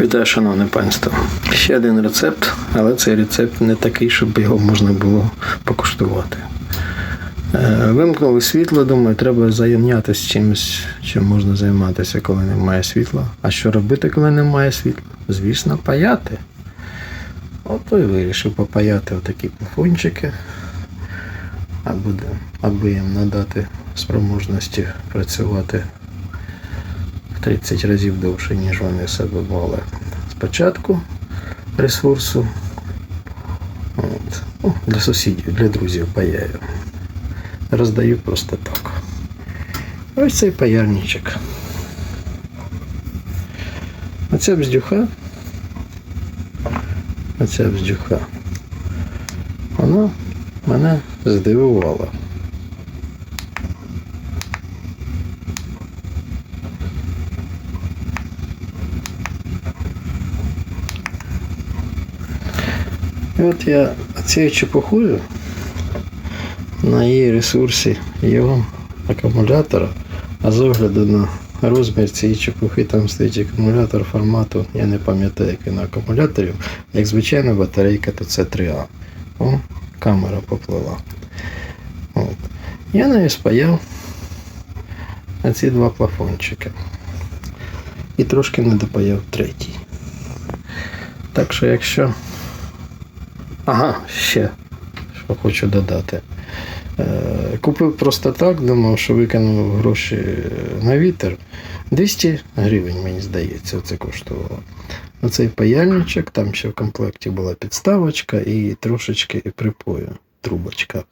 Вітаю, шановне панство. Ще один рецепт, але цей рецепт не такий, щоб його можна було покуштувати. Е, Вимкнули світло, думаю, треба зайнятися чимось, чим можна займатися, коли немає світла. А що робити, коли немає світла? Звісно, паяти. Ото і вирішив попаяти отакі плафончики, аби їм надати спроможності працювати в 30 разів довше, ніж вони себе мали спочатку ресурсу. От. Ну, для сусідів, для друзів паяю. Роздаю просто так. Ось цей паяльничок. Оця бздюха. Оця бздюха. Вона мене здивувала. І от я цією чепухою на її ресурсі його акумулятора, а з огляду на розмір цієї чепухи там стоїть акумулятор формату, я не пам'ятаю, який на акумуляторів, як звичайна батарейка, то це 3А. О, камера поплила. От. Я нею спаяв ці два плафончики. І трошки не допаяв третій. Так що якщо Ага, ще, що хочу додати. Е, Купив просто так, думав, що викинув гроші на вітер. 200 гривень, мені здається, це коштувало. Оцей паяльничок, там ще в комплекті була підставочка і трошечки припою, трубочка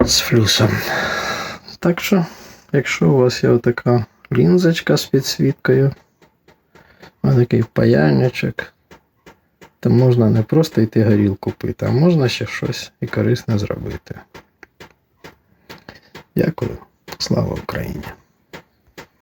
з флюсом. Так що, якщо у вас є отака лінзочка з підсвіткою, отакий паяльничок, то можна не просто йти горілку пити, а можна ще щось і корисне зробити. Дякую. Слава Україні!